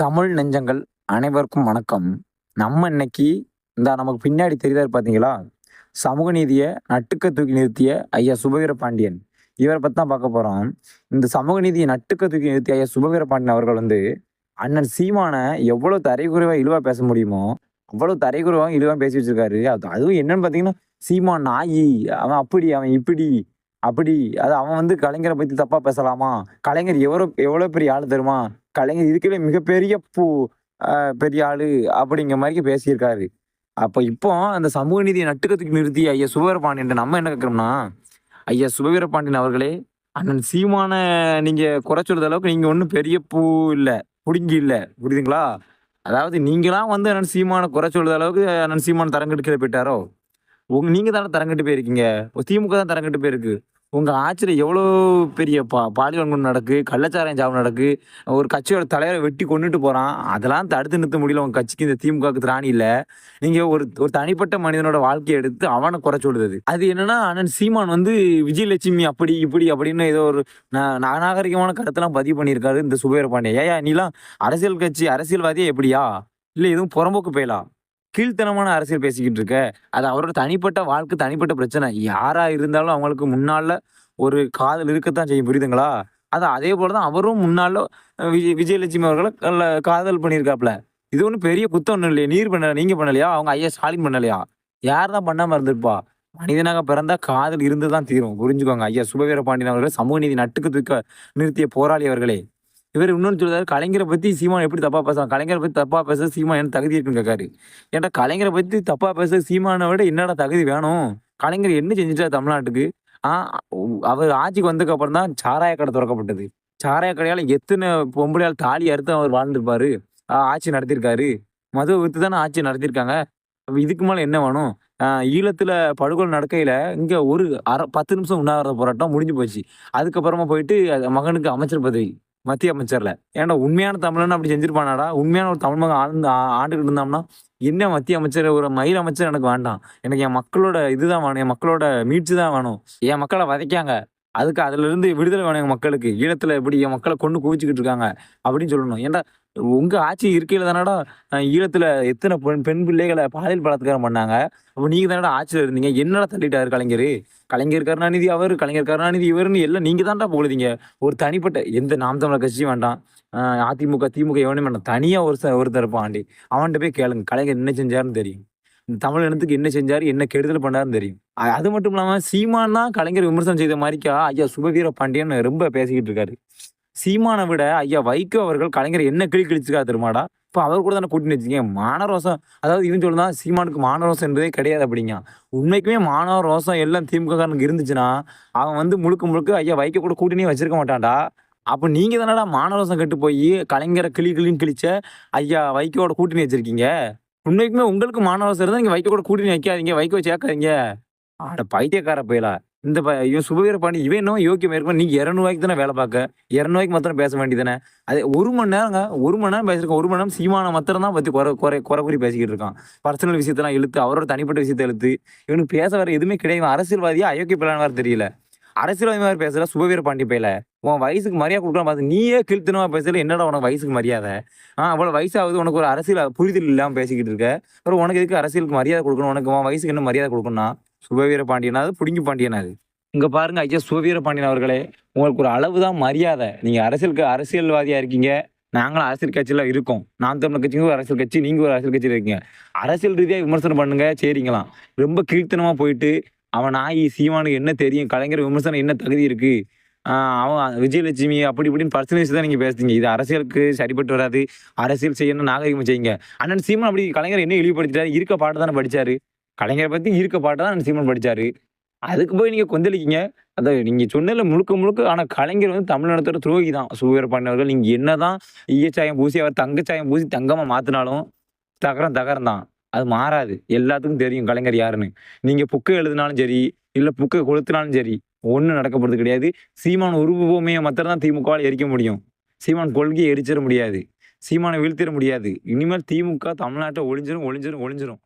தமிழ் நெஞ்சங்கள் அனைவருக்கும் வணக்கம். நம்ம இன்னைக்கு இந்த நமக்கு பின்னாடி தெரியுதாரு பார்த்தீங்களா சமூக நீதியை நட்டுக்க தூக்கி நிறுத்திய ஐயா சுபவீர பாண்டியன். இவரை பற்றி தான் பார்க்க போகிறோம் இந்த சமூக நீதியை நட்டுக்க தூக்கி நிறுத்திய ஐயா சுபவீர பாண்டியன் அவர்கள் வந்து அண்ணன் சீமானை எவ்வளோ தரைக்குறைவாக இழிவாக பேச முடியுமோ அவ்வளோ தரைக்குறைவாக இழிவாக பேசி வச்சிருக்காரு. அது அதுவும் என்னன்னு பார்த்தீங்கன்னா சீமான் நாயி அவன் அப்படி அவன் இப்படி அப்படி அது அவன் வந்து கலைஞரை பற்றி தப்பாக பேசலாமா? கலைஞர் எவ்வளோ எவ்வளோ பெரிய ஆள் தருமா கலைஞர் இதுக்கே மிகப்பெரிய பூ பெரிய ஆளு அப்படிங்கிற மாதிரி பேசியிருக்காரு. அப்போ இப்போ அந்த சமூக நீதியை நட்டுக்கத்துக்கு நிறுத்தி ஐயா சுபவீரபாண்டியன் நம்ம என்ன கேட்குறோம்னா ஐயா சுபவீரபாண்டியன் அவர்களே அண்ணன் சீமான நீங்க குறை அளவுக்கு நீங்க ஒன்றும் பெரிய பூ இல்லை புடுங்கி இல்லை புரியுதுங்களா? அதாவது நீங்களாம் வந்து அண்ணன் சீமான குறை அளவுக்கு அண்ணன் சீமான தரங்கெடுக்கிற போயிட்டாரோ? உங்க நீங்க தானே தரங்கட்டு போயிருக்கீங்க. திமுக தான் தரங்கட்டு போயிருக்கு. உங்க ஆட்சியில் எவ்வளோ பெரிய பா பாலியல் நடக்கு கள்ளச்சாரம் சாவு நடக்கு ஒரு கட்சியோட தலைவரை வெட்டி கொண்டுட்டு போறான் அதெல்லாம் தடுத்து நிறுத்த முடியல. உங்க கட்சிக்கு இந்த திமுகவுக்கு திராணி இல்லை. நீங்க ஒரு ஒரு தனிப்பட்ட மனிதனோட வாழ்க்கையை எடுத்து அவனை குறை சொல்லுது. அது என்னன்னா அண்ணன் சீமான் வந்து விஜயலட்சுமி அப்படி இப்படி அப்படின்னு ஏதோ ஒரு நாகரிகமான கருத்தெல்லாம் பதிவு பண்ணியிருக்காரு இந்த சுபேர பாண்டியன். ஏயா நீலாம் அரசியல் கட்சி அரசியல்வாதியே எப்படியா? இல்லை எதுவும் புறம்போக்கு போயலாம் கீழ்த்தனமான அரசியல் பேசிக்கிட்டு இருக்க அது அவரோட தனிப்பட்ட வாழ்க்கை தனிப்பட்ட பிரச்சனை. யாராக இருந்தாலும் அவங்களுக்கு முன்னால் ஒரு காதல் இருக்கத்தான் செய்யும் புரியுதுங்களா? அது அதே போலதான் அவரும் முன்னால் விஜய் விஜயலட்சுமி அவர்களை காதல் பண்ணியிருக்காப்ல. இது ஒன்றும் பெரிய குத்தம் ஒன்றும் இல்லையா. நீர் பண்ணல நீங்கள் பண்ணலையா? அவங்க ஐயா ஸ்டாலின் பண்ணலையா? யார் தான் பண்ணாமல் இருந்திருப்பா? மனிதனாக பிறந்தா காதல் இருந்து தான் தீரும். புரிஞ்சுக்கோங்க ஐயா. சுபவீர பாண்டியன் அவர்கள் சமூக நீதி நட்டுக்கு தூக்க நிறுத்திய போராளி அவர்களே. இவர் இன்னொன்று சொல்றாரு கலைஞரை பத்தி சீமான் எப்படி தப்பா பேசலாம் கலைஞரை பத்தி தப்பா பேச சீமான் என்ன தகுதி இருக்குன்னு கேட்காரு. ஏன்டா கலைஞரை பத்தி தப்பா பேச சீமானை விட என்னடா தகுதி வேணும்? கலைஞர் என்ன செஞ்சுட்டா தமிழ்நாட்டுக்கு? ஆ அவர் ஆட்சிக்கு வந்ததுக்கு அப்புறம் தான் சாராய கடை திறக்கப்பட்டது. சாராய கடையால் எத்தனை பொம்பளையால் தாலி அறுத்து அவர் வாழ்ந்துருப்பாரு? ஆட்சி நடத்தியிருக்காரு. மது வித்து தானே ஆட்சி நடத்தியிருக்காங்க. இதுக்கு மேலே என்ன வேணும்? ஈழத்தில் படுகொலை நடக்கையில் இங்கே ஒரு அரை பத்து நிமிஷம் உண்ணாவிரத போராட்டம் முடிஞ்சு போச்சு. அதுக்கப்புறமா போயிட்டு மகனுக்கு அமைச்சர் பதவி. மத்திய அமைச்சர்ல. ஏன்னா உண்மையான தமிழன் அப்படி செஞ்சிருப்பானாடா? உண்மையான ஒரு தமிழ் மகன் ஆழ்ந்து ஆண்டுகிட்டு இருந்தோம்னா என்ன மத்திய அமைச்சர் ஒரு மயில் அமைச்சர் எனக்கு வேண்டாம். எனக்கு என் மக்களோட இதுதான் வேணும் என் மக்களோட மீட்சி தான் வேணும். என் மக்களை வதைக்காங்க. அதுக்கு அதுலேருந்து விடுதலை வேணும் மக்களுக்கு. ஈழத்தில் எப்படி என் மக்களை கொண்டு குவிச்சுக்கிட்டு இருக்காங்க அப்படின்னு சொல்லணும். ஏன்டா உங்கள் ஆட்சி இருக்கையில் தானடா ஈழத்தில் எத்தனை பெண் பெண் பிள்ளைகளை பாலியல் பலாத்காரம் பண்ணாங்க? அப்போ நீங்கள் தானடா ஆட்சியில் இருந்தீங்க. என்னடா தள்ளிட்டாரு கலைஞர்? கலைஞர் கருணாநிதி அவர் கலைஞர் கருணாநிதி இவருன்னு எல்லாம் நீங்கள் தான்டா போகுதீங்க ஒரு தனிப்பட்ட எந்த நாம் தமிழர் கட்சியும் வேண்டாம். அதிமுக திமுக எவனும் வேண்டாம். தனியாக ஒரு ச- ஒருத்தர் இருப்பான் ஆண்டி. அவன்கிட்ட போய் கேளுங்க. கலைஞர் என்ன செஞ்சாருன்னு தெரியும். தமிழ் இனத்துக்கு என்ன செஞ்சார் என்ன கெடுதல் பண்ணாருன்னு தெரியும். அது மட்டும் இல்லாமல் சீமான் தான் கலைஞர் விமர்சனம் செய்த மாதிரிக்கா ஐயா சுபவீர பாண்டியன் ரொம்ப பேசிக்கிட்டு இருக்காரு. சீமானை விட ஐயா வைகோ அவர்கள் கலைஞர் என்ன கிளி கிழிச்சுக்காரு திருமாடா இப்போ அவர் கூட தானே கூட்டின்னு வச்சுக்கேன் மானரோசம் அதாவது இவன் சொல்லுதான் சீமானுக்கு மானரோசம் என்பதே கிடையாது அப்படிங்க. உண்மைக்குமே மானவ ரோசம் எல்லாம் திமுகக்காரனுக்கு இருந்துச்சுன்னா அவன் வந்து முழுக்க முழுக்க ஐயா வைக்க கூட கூட்டினே வச்சிருக்க மாட்டான்டா. அப்போ நீங்கள் தானடா மானரோசம் கெட்டு போய் கலைஞரை கிளி கிளின்னு கிழிச்ச ஐயா வைக்கோட கூட்டினி வச்சிருக்கீங்க. உண்மைக்குமே உங்களுக்கு மானரோசம் தான் நீங்கள் வைக்க கூட கூட்டணி வைக்காதீங்க வைக்கோ ஏக்காதீங்க. ஆட பைத்தியக்கார போயிலா. இந்த ப- இவன் சுபவீர பாண்டி இவன் இன்னும் யோக்கியம் இருக்கும் நீ இரநூறுவாய்க்கு தானே வேலை பார்க்க. இரநூறுவாய்க்கு மாத்திரம் பேச வேண்டியதானே அது ஒரு மணி நேரங்க ஒரு மணி நேரம் பேசியிருக்கேன் ஒரு மணி நேரம் சீமான மாத்திரம் தான் பற்றி குறை குறை குறை குறி பேசிக்கிட்டு இருக்கான். பர்சனல் விஷயத்தெல்லாம் இழுத்து அவரோட தனிப்பட்ட விஷயத்தை இழுத்து இவனுக்கு பேச வர எதுவுமே கிடையாது. அரசியல்வாதியா அயோக்கிய பிள்ளைன்னு தெரியல. அரசியல்வாதி மாதிரி பேசல சுபவீர பாண்டி பேல உன் வயசுக்கு மரியாதை கொடுக்கலாம் பார்த்து நீயே கிழ்த்தனமா பேசல என்னடா உனக்கு வயசுக்கு மரியாதை? ஆ அவ்வளோ வயசாகுது உனக்கு ஒரு அரசியல் புரிதல் இல்லாமல் பேசிக்கிட்டு இருக்க. அப்புறம் உனக்கு எதுக்கு அரசியலுக்கு மரியாதை கொடுக்கணும்? உனக்கு உன் வயசுக்கு என்ன மரியாதை கொடுக்கணும்னா சுபவீர பிடிங்கி பாண்டியன் அது? இங்கே பாருங்க ஐயா சுபவீர பாண்டியன் அவர்களே உங்களுக்கு ஒரு அளவு தான் மரியாதை. நீங்கள் அரசியலுக்கு அரசியல்வாதியாக இருக்கீங்க. நாங்களும் அரசியல் கட்சியில் இருக்கோம். நான் தமிழ் கட்சிங்க ஒரு அரசியல் கட்சி நீங்க ஒரு அரசியல் கட்சியில் இருக்கீங்க. அரசியல் ரீதியாக விமர்சனம் பண்ணுங்க சரிங்களாம் ரொம்ப கீழ்த்தனமாக போயிட்டு அவன் நாய் சீமானுக்கு என்ன தெரியும்? கலைஞர் விமர்சனம் என்ன தகுதி இருக்குது அவன் விஜயலட்சுமி அப்படி இப்படின்னு பர்சனேஜ் தான் நீங்கள் பேசுறீங்க இது அரசியலுக்கு சரிப்பட்டு வராது. அரசியல் செய்யணும் நாகரிகம் செய்யுங்க. அண்ணன் சீமன் அப்படி கலைஞர் என்ன இழிவுபடுத்திட்டாரு? இருக்க பாட்டு தானே படிச்சாரு. கலைஞரை பற்றி இருக்க பாட்டு தான் அண்ணன் சீமான் படிச்சாரு. அதுக்கு போய் நீங்கள் கொந்தளிக்கீங்க. அதான் நீங்கள் சொன்னதில் முழுக்க முழுக்க ஆனால் கலைஞர் வந்து தமிழ்நாட்டோட துரோகி தான். பண்ணவர்கள் நீங்கள் என்ன தான் ஈயச்சாயம் பூசி அவர் தங்கச்சாயம் பூசி தங்கமாக மாற்றினாலும் தகரம் தகரம் தான். அது மாறாது. எல்லாத்துக்கும் தெரியும் கலைஞர் யாருன்னு. நீங்கள் புக்கு எழுதினாலும் சரி இல்லை புக்கை கொளுத்தினாலும் சரி ஒன்றும் நடக்க போகிறது கிடையாது. சீமான் உருவபூமியை மாத்திரம் தான் திமுகவால் எரிக்க முடியும். சீமான் கொள்கையை எரிச்சிட முடியாது. சீமானை வீழ்த்திட முடியாது. இனிமேல் திமுக தமிழ்நாட்டை ஒளிஞ்சிரும் ஒளிஞ்சிரும் ஒளிஞ்சிரும்.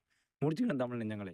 முடிச்சுக்கணும் தமிழ் நெஞ்சங்களை.